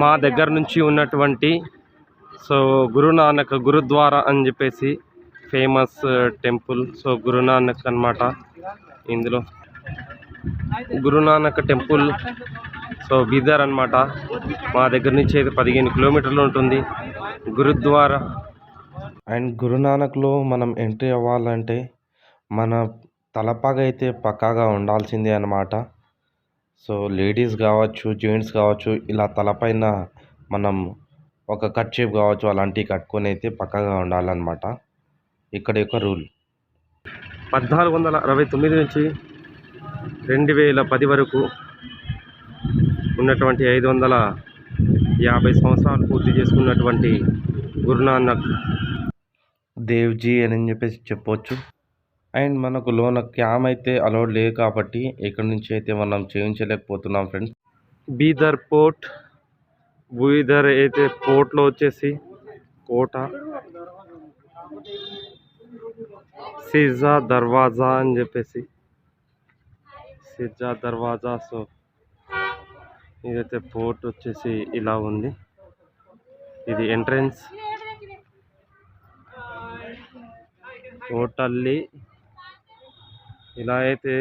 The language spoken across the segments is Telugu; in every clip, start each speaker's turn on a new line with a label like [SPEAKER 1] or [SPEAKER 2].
[SPEAKER 1] మా దగ్గర నుంచి ఉన్నటువంటి సో గురునానక్ గురుద్వారా అని చెప్పేసి famous temple uh, so Guru Nanak అన్నమాట ఇందులో. గురునానక్ టెంపుల్ సో బీదర్ అన్నమాట. మా దగ్గర నుంచి అయితే పదిహేను కిలోమీటర్లు ఉంటుంది. గురుద్వారా. అండ్ గురునానక్లో మనం ఎంట్రీ అవ్వాలంటే మన తలపాగ అయితే పక్కాగా ఉండాల్సిందే అన్నమాట. సో లేడీస్ కావచ్చు జెంట్స్ కావచ్చు ఇలా తలపైన మనం ఒక కర్చీఫ్ కావచ్చు అలాంటివి కట్టుకొని అయితే పక్కగా ఉండాలన్నమాట. ఇక్కడ యొక్క రూల్. పద్నాలుగు వందల అరవై తొమ్మిది నుంచి రెండు వేల పది వరకు ఉన్నటువంటి ఐదు వందల యాభై సంవత్సరాలు పూర్తి చేసుకున్నటువంటి గురునానక్ దేవ్జీ అని చెప్పేసి చెప్పవచ్చు అండ్ మనకు లోన క్యామ్ అయితే అలౌడ్ లేదు కాబట్టి ఇక్కడ నుంచి అయితే మనం చేయించలేకపోతున్నాం ఫ్రెండ్స్. బీదర్ పోర్ట్ బీదర్ అయితే పోర్ట్లో వచ్చేసి కోట సిజా దర్వాజా అని చెప్పేసి. సిజా దర్వాజా సో ఇదైతే పోర్ట్ వచ్చేసి ఇలా ఉంది. ఇది ఎంట్రన్స్. హోటల్లీ ఇలా అయితే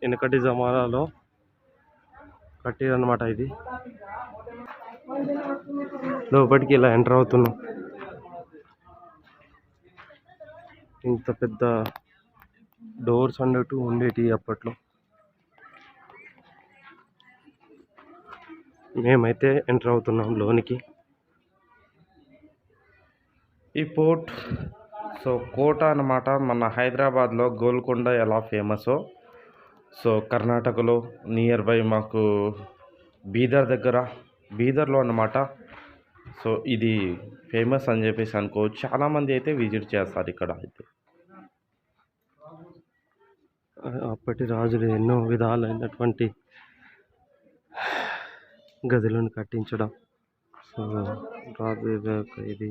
[SPEAKER 1] వెనకటి జమానాలో కట్టేదన్నమాట ఇది. లోపలికి ఇలా ఎంటర్ అవుతున్నాం. ఇంత పెద్ద డోర్స్ అన్నట్టు ఉండేటి అప్పట్లో. మేమైతే ఎంటర్ అవుతున్నాం లోనికి. ఈ పోర్ట్ సో కోట అన్నమాట మన హైదరాబాద్లో గోల్కొండ ఎలా ఫేమసో. సో కర్ణాటకలో నియర్ బై మాకు బీదర్ దగ్గర బీదర్లో అన్నమాట. సో ఇది ఫేమస్ అని చెప్పేసి అనుకో చాలామంది అయితే విజిట్ చేస్తారు ఇక్కడ అయితే. అప్పటి రాజులు ఎన్నో విధాలైనటువంటి గదులను కట్టించడం. సో రాజు యొక్క ఇది.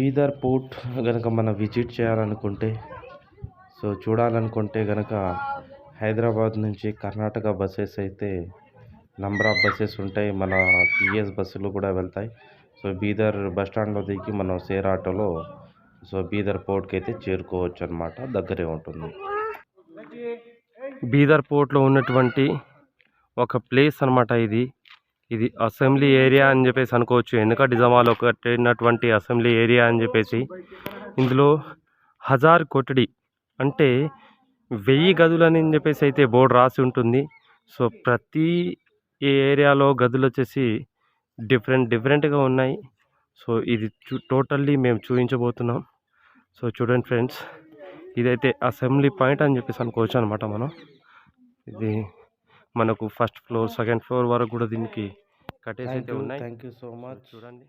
[SPEAKER 1] బీదర్ పోర్ట్ కనుక మనం విజిట్ చేయాలనుకుంటే సో చూడాలనుకుంటే కనుక హైదరాబాద్ నుంచి కర్ణాటక బస్సెస్ అయితే నంబర్ ఆఫ్ బస్సెస్ ఉంటాయి. మన టీఎస్ బస్సులు కూడా వెళ్తాయి. సో బీదర్ బస్ స్టాండ్లో దిగి మనం సేర్ ఆటోలో సో బీదర్ పోర్ట్కి అయితే చేరుకోవచ్చు అనమాట దగ్గరే ఉంటుంది. బీదర్ పోర్ట్లో ఉన్నటువంటి ఒక ప్లేస్ అనమాట ఇది. ఇది అసెంబ్లీ ఏరియా అని చెప్పేసి అనుకోవచ్చు. వెనుక జమాలో కట్టినటువంటి అసెంబ్లీ ఏరియా అని చెప్పేసి. ఇందులో హజార్ కొట్టడి అంటే వెయ్యి గదులని చెప్పేసి అయితే బోర్డు రాసి ఉంటుంది. సో ప్రతి ఏరియాలో గదులు వచ్చేసి డిఫరెంట్ డిఫరెంట్గా ఉన్నాయి. సో ఇది చూ టోటల్లీ మేము చూపించబోతున్నాం సో చూడండి ఫ్రెండ్స్ ఇదైతే అసెంబ్లీ పాయింట్ అని చెప్పేసి అనుకోవచ్చు అనమాట మనం. ఇది మనకు ఫస్ట్ ఫ్లోర్ సెకండ్ ఫ్లోర్ వరకు కూడా దీనికి కట్టేసి అయితే ఉన్నాయి.
[SPEAKER 2] థ్యాంక్ యూ సో మచ్
[SPEAKER 1] చూడండి.